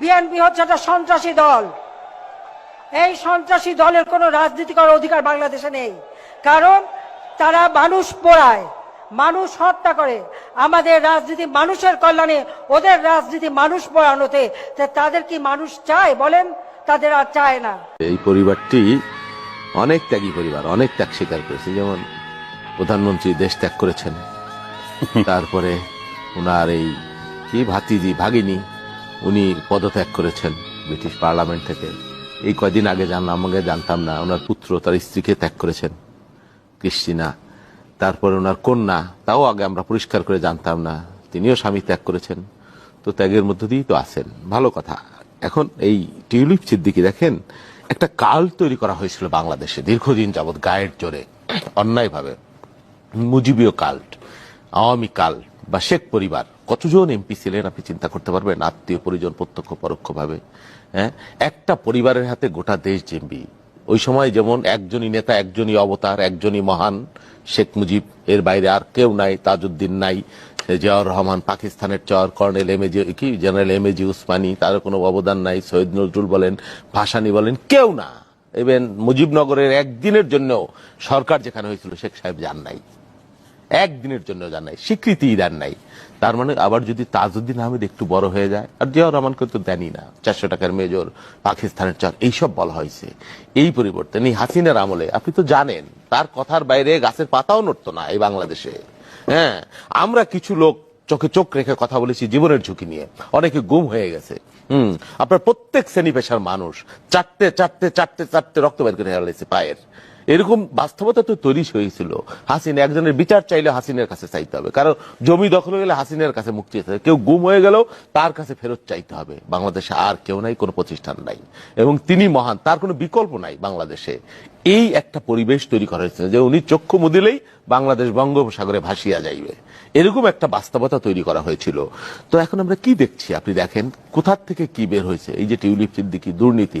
BNP হচ্ছে একটা সন্ত্রাসী দল। এই সন্ত্রাসী দলের কোনো রাজনীতি করার অধিকার বাংলাদেশে নেই। কারণ তারা মানুষ পোড়ায় মানুষ হত্যা করে। আমাদের রাজনীতি মানুষের কল্যাণে ওদের রাজনীতি মানুষ পোড়ানোতে। তা তাদের কি মানুষ চায় বলেন? তাদের আর চায় না। এই পরিবারটি অনেক ত্যাগী পরিবার অনেক ত্যাগ স্বীকার করেছে। যেমন প্রধানমন্ত্রী দেশ ত্যাগ করেছেন। তারপরে ওনার এই কি ভাতিজি ভাগিনী উনি পদত্যাগ করেছেন ব্রিটিশ পার্লামেন্ট থেকে। এই কয়দিন আগে জানলাম আমাকে জানতাম না, ওনার পুত্র তার স্ত্রীকে ত্যাগ করেছেন, ক্রিস্টিনা। তারপরে ওনার কন্যা, তাও আগে আমরা পরিষ্কার করে জানতাম না, তিনিও স্বামী ত্যাগ করেছেন। তো ত্যাগের মধ্য দিয়েই তো আছেন। ভালো কথা। এখন এই টিউলিপ সিদ্দিকি দেখেন, একটা কাল তৈরি করা হয়েছিল বাংলাদেশে, দীর্ঘদিন যাবৎ গায়ের জোরে, অন্যায়ভাবে। মুজিবীয় কাল্ট আওয়ামী কাল বা শেখ পরিবার। কতজন এমপি ছিলেন আপনি চিন্তা করতে পারবেন? আত্মীয়, পরিজন, প্রত্যক্ষ, পরোক্ষভাবে। হ্যাঁ? একটা পরিবারের হাতে গোটা দেশ জিম্বি। ওই সময় যেমন একজনই নেতা, একজনই অবতার, একজনই মহান শেখ মুজিব, এর বাইরে আর কেউ নাই, তাজউদ্দিন নাই, জিয়াউর রহমান, পাকিস্তানের চর কর্নেল এম এজি কি, general M A G Osmani, তার কোনো অবদান নাই, সৈয়দ নজরুল বলেন, ভাসানি বলেন, কেউ না। ইভেন মুজিবনগরের একদিনের জন্য সরকার যেখানে হয়েছিল, শেখ সাহেব যান নাই। একদিনের জন্য যান নাই স্বীকৃতি দেন নাই। তার মানে আবার যদি তাজউদ্দিন আহমেদ একটু বড় হয়ে যায়, আর জিয়াউর রহমানকে তো দেনই না, চারশো টাকার মেজর, পাকিস্তানের চার এইসব বলা হয়েছে। এই পরিবর্তন এই হাসিনার আমলে, আপনি তো জানেন, তার কথার বাইরে গাছের পাতাও নড়তো না এই বাংলাদেশে। হ্যাঁ আমরা কিছু লোক চোখে চোখ রেখে কথা বলেছি জীবনের ঝুঁকি নিয়ে। অনেকে গুম হয়ে গেছে। হুম, আপনার প্রত্যেক শ্রেণি পেশার মানুষ চারটে চারটে চারটে চারটে রক্ত বের করে পায়ের। এরকম বাস্তবতা তো তৈরি হয়েছিল। হাসিন, একজনের বিচার চাইলে হাসিনের কাছে চাইতে হবে। কারণ জমি দখল হয়ে গেলে হাসিনের কাছে মুক্তি হবে। কেউ গুম হয়ে গেলেও তার কাছে ফেরত চাইতে হবে। বাংলাদেশে আর কেউ নাই, কোনো প্রতিষ্ঠান নাই। এবং তিনি মহান, তার কোনো বিকল্প নাই বাংলাদেশে। এই একটা পরিবেশ তৈরি করা হয়েছে যে উনি চক্ষু মুদিলেই বাংলাদেশ বঙ্গোপসাগরে ভাসিয়া যাইবে। এরকম একটা বাস্তবতা তৈরি করা হয়েছিল। তো এখন আমরা কি দেখছি? আপনি দেখেন, কোথার থেকে কি বের হয়েছে? এই যে টিউলিপ সিদ্দিকি, দুর্নীতি।